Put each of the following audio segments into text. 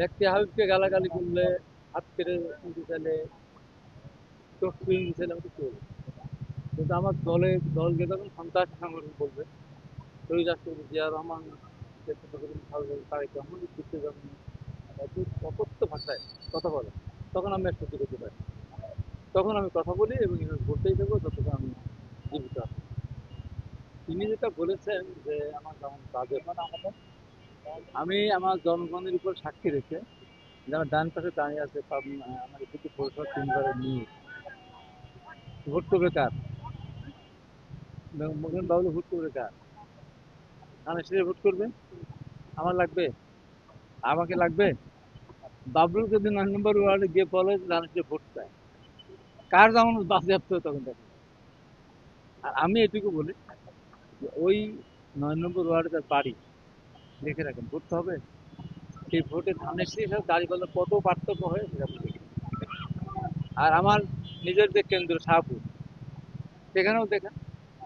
ব্যক্তি হাবিবকে গালাগালি করলে, হাত কেটে দিতে চাইলে চোখ ফিরে দিতে চাইলে আমি তো করব কিন্তু আমার দলে, দলকে তখন সন্ত্রাসী সংগঠন বলবে, শহীদ রাষ্ট্রপতি জিয়া রহমান তারেক রহমান ভাষায় কথা বলে, তখন আমি করতে পারি তখন আমি কথা বলি এবং এভাবে বলতেই দেবো যতক্ষণ আমি জীবিত তিনি যেটা বলেছেন যে, আমার যেমন কাজের মানে আমাদের আমি আমার জনগণের উপর সাক্ষী রেখে যে আমার ডান পাশে দাঁড়িয়ে আছে আমার এদিকে পৌরসভা তিনবারের নিয়ে। ভোট করবে কার? মোহন বাবুল ভোট করবে কার? শীষে ভোট করবে? আমার লাগবে? আমাকে লাগবে? বাবলু যদি নয় নম্বর ওয়ার্ডে গিয়ে বলে ধানের ভোট চায়, কার যেমন বাজেয়াপ্ত হয় তখন দেখেন আর আমি এটুকু বলি ওই নয় নম্বর ওয়ার্ডে তার বাড়ি। লিখে রাখেন ভোট তো হবে। সেই ভোটের ধানের শীষ আর দাঁড়িপাল্লা কত পার্থক্য হয় সেটা আর আমার নিজের যে কেন্দ্র, শাহপুর, সেখানেও দেখেন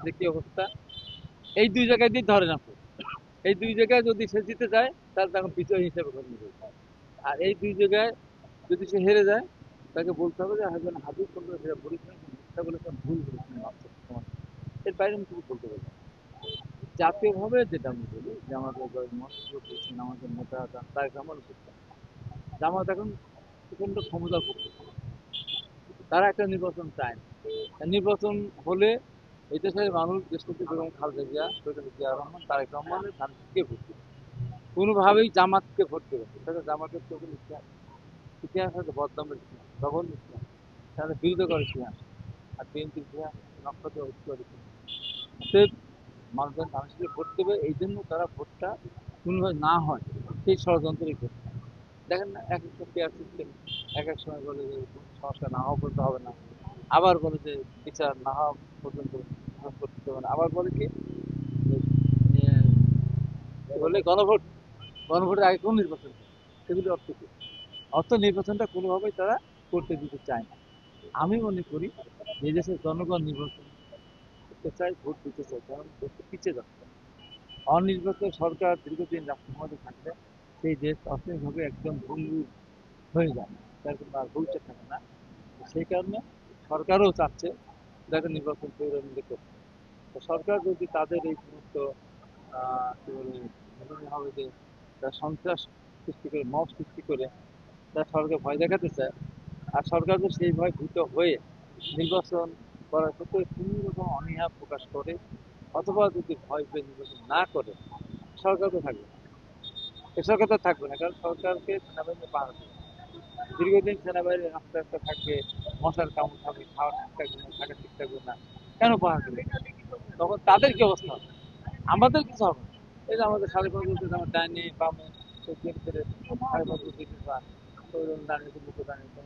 যে কি অবস্থা। এই দুই জায়গায় দিয়ে ধরে না এই দুই জায়গায় যদি সে জিতে যায়, তাহলে তখন বিজয় হিসেবে গণ্য করবে আর এই দুই জায়গায় যদি সে হেরে যায়, তাকে বলতে হবে যে হয়তো হাবিব করবে সেটা বলেছেন, মিথ্যা বলেছেন, ভুল বলেছেন এর বাইরে আমি কিছু বলতে পারি। জাতীয়ভাবে যেটা আমি বলি, যে আমাদের মহাসচিব বলছেন, আমাদের নেতা তাই আমার করছেন জামাত এখন প্রচণ্ড ক্ষমতার পক্ষে তারা একটা নির্বাচন চায় না। নির্বাচন হলে এই দেশের মানুষ দেশপতি বেগম খালেদা জিয়া সৈয়দ জিয়া রহমান, তারেক রহমানের ধানকে ভোট দেবে। কোনোভাবেই জামাতকে ভোট দেবে। সেটা জামাতের চোখের ইতিহাস ইতিহাস হয়তো বদনামের ইতিহাস, জঘন্য ইতিহাস। তাদের বিরোধী করে ইতিহাস। আর বিএনপির ইতিহাস নক্ষত্র অতএব মানুষজন ধানের ভোট দেবে এই জন্য তারা ভোটটা কোনোভাবে না হয়, সেই ষড়যন্ত্রই করছে দেখেন না, এক একটা পেয়ার সিস্টেম এক এক সময় বলে যে সমস্যা না হওয়া পর্যন্ত হবে না। আবার বলে যে বিচার না হওয়া পর্যন্ত করতে হবে না। আবার বলে কি? বলে গণভোট, গণভোটের আগে কোন নির্বাচন সেগুলি অর্থ কি অর্থ নির্বাচনটা কোনোভাবেই তারা করতে দিতে চায় না। আমি মনে করি যে দেশের জনগণ নির্বাচন করতে চায় ভোট দিতে চায় কারণ দেশটা পিছিয়ে যাচ্ছে। অনির্বাচিত সরকার দীর্ঘদিন রাষ্ট্র থাকলে সেই দেশ অর্থনৈতিকভাবে একদম ভঙ্গুর হয়ে যায় তার কোনো আর ভবিষ্যৎ থাকে না। সেই কারণে সরকারও চাচ্ছে যাতে নির্বাচন তৈরি করতে তো সরকার যদি তাদের এই সমস্ত কি বলে, মনে হবে যে তারা সন্ত্রাস সৃষ্টি করে, মব সৃষ্টি করে তারা সরকার ভয় দেখাতে চায়, আর সরকার যদি সেই ভয় ভীত হয়ে নির্বাচন করার ক্ষেত্রে কোনো রকম অনীহা প্রকাশ করে অথবা যদি ভয় পেয়ে নির্বাচন না করে, সরকার তো থাকবে না। এ সরকার তো থাকবে না, কারণ সরকারকে সেনাবাহিনী পাহারা দেবে দীর্ঘদিন সেনাবাহিনী রাস্তা রাস্তা থাকবে, মশার কামড় খাবে খাওয়া ঠিকঠাক হবে না থাকা ঠিকঠাক হবে না, কেন দেবে? তখন তাদের কি অবস্থা হবে? আমাদের কিছু হবে। এই যে আমাদের সাড়ে পাঁচ বছর আমার ডাইনে, বামে সাড়ে পাঁচ বছর দাঁড়িয়ে মুখে দাঁড়িয়ে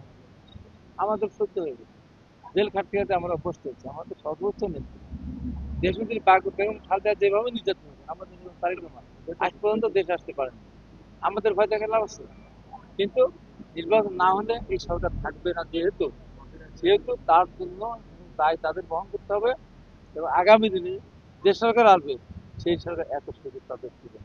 আমাদের সহ্য হয়ে গেছে। জেল খাটতে খাটতে আমরা অভ্যস্ত হচ্ছে আমাদের সর্বোচ্চ নেত্রী দেশ যদি বাঘ, বেগম খালদা যেভাবে নির্যাতন হয়েছে আমাদের তারিখ আজ পর্যন্ত দেশে আসতে পারেনি। আমাদের ভয় দেখে লাভ আছে। কিন্তু নির্বাচন না হলে এই সরকার থাকবে না যেহেতু। সেহেতু তার জন্য দায় তাদের বহন করতে হবে। এবং আগামী দিনে যে সরকার আসবে, সেই সরকার এত সুযোগ তাদের দিবে